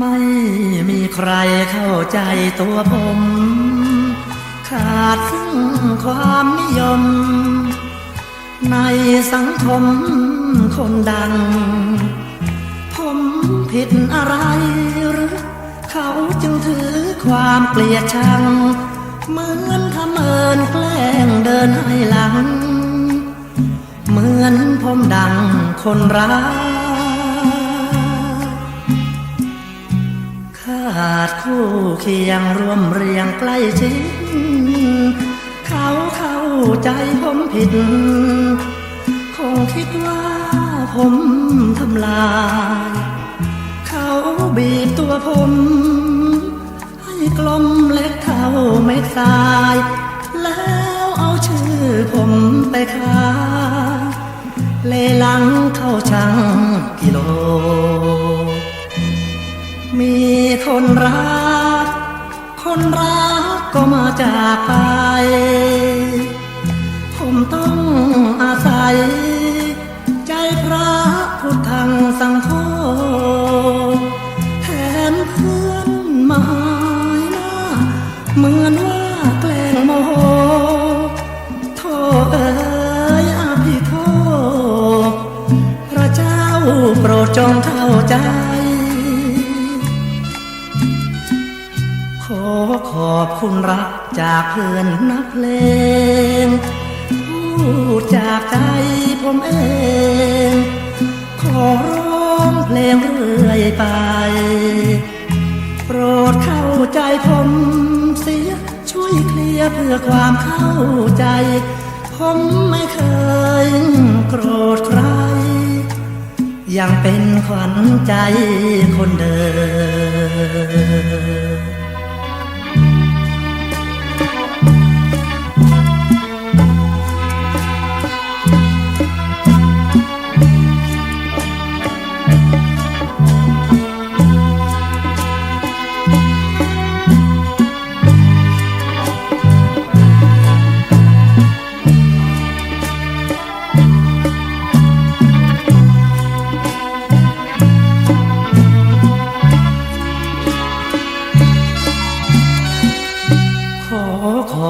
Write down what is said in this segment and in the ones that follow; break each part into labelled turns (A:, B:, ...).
A: ไม่มีใครเข้าใจตัวผม ขาดซึ่งความนิยม ในสังคมคนดัง ผมผิดอะไรหรือ เขาจึงถือความเกลียดชัง เหมือนทำเอินแกล้งเดินให้หลัง เหมือนผมดังคนรักาดคู่เคียงร่วมเรียงใกล้ชิดเขาเข้าใจผมผิด คงคิดว่าผมทำลาย เขาบีบตัวผม ให้กลมเล็กเท่าเม็ดทราย แล้วเอาชื่อผมไปขายเลหลังเข้าช่างกิโล จากไป ผมต้องอาศัย ใจพระพุทธังสังโฆแทนเพื่อนหมายหน้า เหมือนว่าแกล้งโมโหโทษเอ๋ยอภิโทษพระเจ้าโปรดจงเข้าใจ ขอขอบคุณรักจากเพื่อนนักเพลงพูดจากใจผมเอง ขอร้องเพลงเรื่อยไป โปรดเข้าใจผมเสีย ช่วยเคลียร์เพื่อความเข้าใจ ผมไม่เคยโกรธใคร ยังเป็นขวัญใจคนเดิม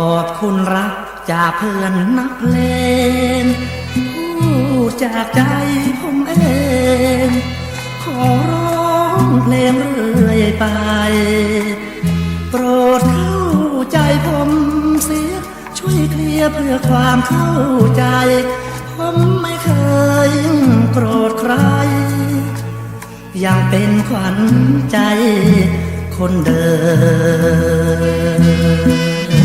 A: อบคุณรักจากเพื่อนนักเพลงพูดจากใจผมเอง ขอร้องเพลงเรื่อยไป โปรดเข้าใจผมเสีย ช่วยเคลียร์เพื่อความเข้าใจ ผมไม่เคยโกรธใคร ยังเป็นขวัญใจคนเดิม